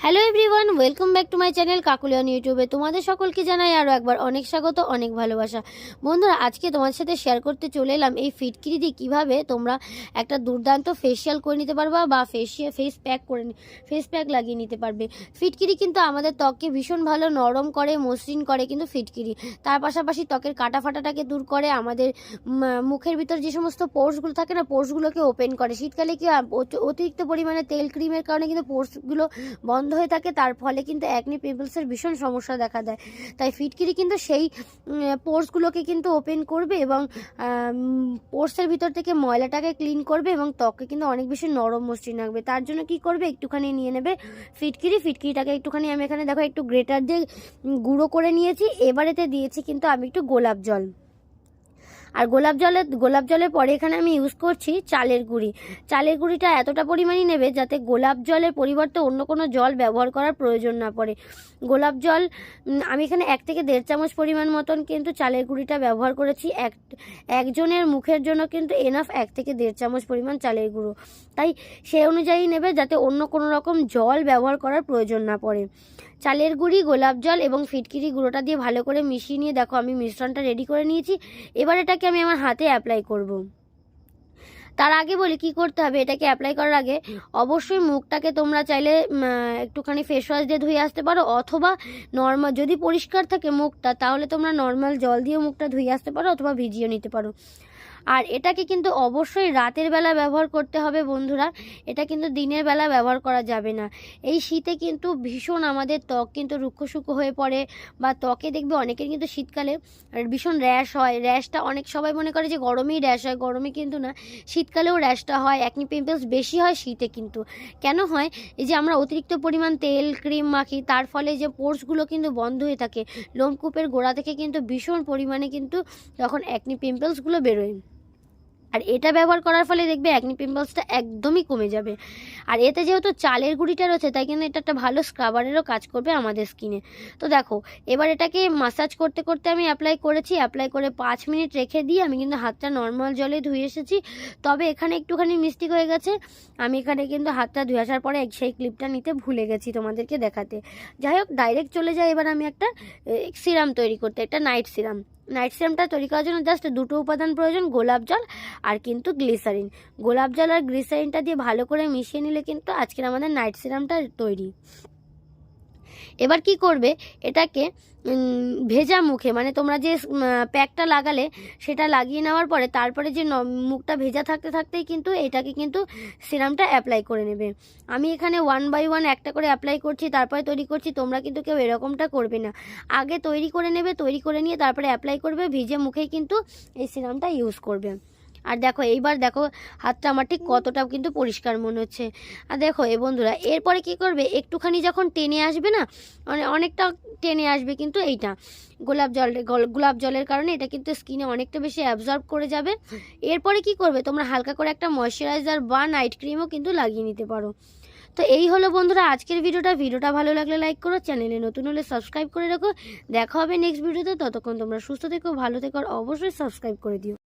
Hello everyone welcome back to my channel কাকুলিয়ান ইউটিউবে তোমাদের সকলকে জানাই আরও একবার অনেক স্বাগত, অনেক ভালোবাসা। বন্ধুরা, আজকে তোমার সাথে শেয়ার করতে চলে এলাম এই ফিটকিরি দিয়ে কীভাবে তোমরা একটা দুর্দান্ত ফেসিয়াল করে নিতে পারবা বা ফেসিয়া ফেস প্যাক করে ফেস প্যাক লাগিয়ে নিতে পারবে। ফিটকিরি কিন্তু আমাদের ত্বককে ভীষণ ভালো নরম করে, মসৃণ করে কিন্তু ফিটকিরি। তার পাশাপাশি ত্বকের কাটা ফাটাটাকে দূর করে আমাদের মুখের ভিতর যে সমস্ত পোর্সগুলো থাকে না পোর্সগুলোকে ওপেন করে। শীতকালে কি অতি- অতিরিক্ত পরিমাণে তেল ক্রিমের কারণে কিন্তু পোর্সগুলো বন্ধ হয়ে থাকে, তার ফলে কিন্তু অ্যাকনি পিম্পলসের ভীষণ সমস্যা দেখা দেয়। তাই ফিটকিরি কিন্তু সেই পোর্সগুলোকে কিন্তু ওপেন করবে এবং পোর্সের ভিতর থেকে ময়লাটাকে ক্লিন করবে এবং ত্বককে কিন্তু অনেক বেশি নরম মসৃণ রাখবে। তার জন্য কি করবে? একটুখানি নিয়ে নেবে ফিটকিরি। ফিটকিরিটাকে একটুখানি আমি এখানে দেখো একটু গ্রেটার দিয়ে গুঁড়ো করে নিয়েছি। এবারেতে দিয়েছি কিন্তু আমি একটু গোলাপ জল। আর গোলাপ জলের গোলাপ জলের পরে এখানে আমি ইউজ করছি চালের গুঁড়ি। চালের গুঁড়িটা এতটা পরিমাণই নেবে যাতে গোলাপ জলের পরিবর্তে অন্য কোনো জল ব্যবহার করার প্রয়োজন না পড়ে। গোলাপ জল আমি এখানে এক থেকে দেড় চামচ পরিমাণ মতন কিন্তু চালের গুঁড়িটা ব্যবহার করেছি। এক, একজনের মুখের জন্য কিন্তু এনাফ এক থেকে দেড় চামচ পরিমাণ চালের গুঁড়ো। তাই সেই অনুযায়ী নেবে যাতে অন্য কোনো রকম জল ব্যবহার করার প্রয়োজন না পড়ে। চালের গুঁড়ি, গোলাপ জল এবং ফিটকিরি গুঁড়োটা দিয়ে ভালো করে মিশিয়ে নিয়ে দেখো আমি মিশ্রণটা রেডি করে নিয়েছি। এবার এটাকে আমি আমার হাতে অ্যাপ্লাই করব। তার আগে বলি, কি করতে হবে এটাকে অ্যাপ্লাই করার আগে অবশ্যই মুখটাকে তোমরা চাইলে একটুখানি ফেস ওয়াশ দিয়ে ধুয়ে আসতে পারো, অথবা নর্মাল যদি পরিষ্কার থাকে মুখটা, তাহলে তোমরা নর্মাল জল দিয়ে মুখটা ধুয়ে আসতে পারো, অথবা ভিজিয়ে নিতে পারো আর এটাকে কিন্তু অবশ্যই রাতের বেলা ব্যবহার করতে হবে বন্ধুরা। এটা কিন্তু দিনের বেলা ব্যবহার করা যাবে না। এই শীতে কিন্তু ভীষণ আমাদের ত্বক কিন্তু রুক্ষ শুক্ষ হয়ে পড়ে বা ত্বকে দেখবে অনেকের কিন্তু শীতকালে ভীষণ র্যাশ হয়। র্যাশটা অনেক সবাই মনে করে যে গরমেই র্যাশ হয়, গরমে কিন্তু না। শীতকালেও র্যাশটা হয় অ্যাকনি পিম্পলস বেশি হয় শীতে কিন্তু। কেন হয়? এই যে আমরা অতিরিক্ত পরিমাণ তেল, ক্রিম মাখি, তার ফলে যে পোর্সগুলো কিন্তু বন্ধ হয়ে থাকে। লোমকূপের গোড়া থেকে কিন্তু ভীষণ পরিমাণে কিন্তু তখন অ্যাকনি পিম্পলসগুলো বেরোয়। আর এটা ব্যবহার করার ফলে দেখবে অ্যাকনি পিম্পলসটা একদমই কমে যাবে। আর এতে যেহেতু চালের গুঁড়িটা রয়েছে, তাই কিন্তু এটা একটা ভালো স্ক্রাবারেরও কাজ করবে আমাদের স্কিনে তো দেখো, এবার এটাকে মাসাজ করতে করতে আমি অ্যাপ্লাই করেছি অ্যাপ্লাই করে পাঁচ মিনিট রেখে দিয়ে আমি কিন্তু হাতটা নর্মাল জলে ধুয়ে এসেছি। তবে এখানে একটুখানি মিস্টেক হয়ে গেছে, আমি এখানে কিন্তু হাতটা ধুয়ে আসার পরে সেই ক্লিপটা নিতে ভুলে গেছি তোমাদেরকে দেখাতে। যাই হোক ডাইরেক্ট চলে যায় এবার আমি একটা সিরাম তৈরি করতে, একটা নাইট সিরাম নাইট সিরামটা তৈরি করার জন্য জাস্ট দুটো উপাদান প্রয়োজন, গোলাপ জল আর কিন্তু গ্লিসারিন গোলাপ জল আর গ্লিসারিনটা দিয়ে ভালো করে মিশিয়ে নিলে কিন্তু আজকের আমাদের নাইট সিরামটা তৈরি। এবার কি করবে? এটাকে ভেজা মুখে মানে তোমরা যে প্যাকটা লাগালে, সেটা লাগিয়ে নেওয়ার পরে তারপরে যে মুখটা ভেজা থাকতে থাকতেই কিন্তু এটাকে কিন্তু সিরামটা অ্যাপ্লাই করে নেবে। আমি এখানে ওয়ান বাই ওয়ান একটা করে অ্যাপ্লাই করছি, তারপরে তৈরি করছি, তোমরা কিন্তু কেউ এরকমটা করবে না। আগে তৈরি করে নেবে, তৈরি করে নিয়ে তারপরে অ্যাপ্লাই করবে, ভিজে মুখেই কিন্তু এই সিরামটা ইউজ করবে। আর দেখো, এইবার দেখো, হাতটা আমার ঠিক কতটা কিন্তু পরিষ্কার মনে হচ্ছে। আর দেখো, এ বন্ধুরা, এরপরে কি করবে? একটুখানি যখন টেনে আসবে না মানে অনেকটা টেনে আসবে কিন্তু এইটা। গোলাপ জল, গল- গোলাপ জলের কারণে এটা কিন্তু স্কিনে অনেকটা বেশি অ্যাবজর্ব করে যাবে। এরপরে কি করবে? তোমরা হালকা করে একটা ময়শ্চারাইজার বা নাইট ক্রিমও কিন্তু লাগিয়ে নিতে পারো। তো এই হলো বন্ধুরা, আজকের ভিডিওটা। ভিডিওটা ভালো লাগলে লাইক করো চ্যানেলে নতুন হলে সাবস্ক্রাইব করে রাখো। দেখা হবে নেক্সট ভিডিওতে ততক্ষণ তোমরা সুস্থ থেকো, ভালো থেকো অবশ্যই সাবস্ক্রাইব করে দিও।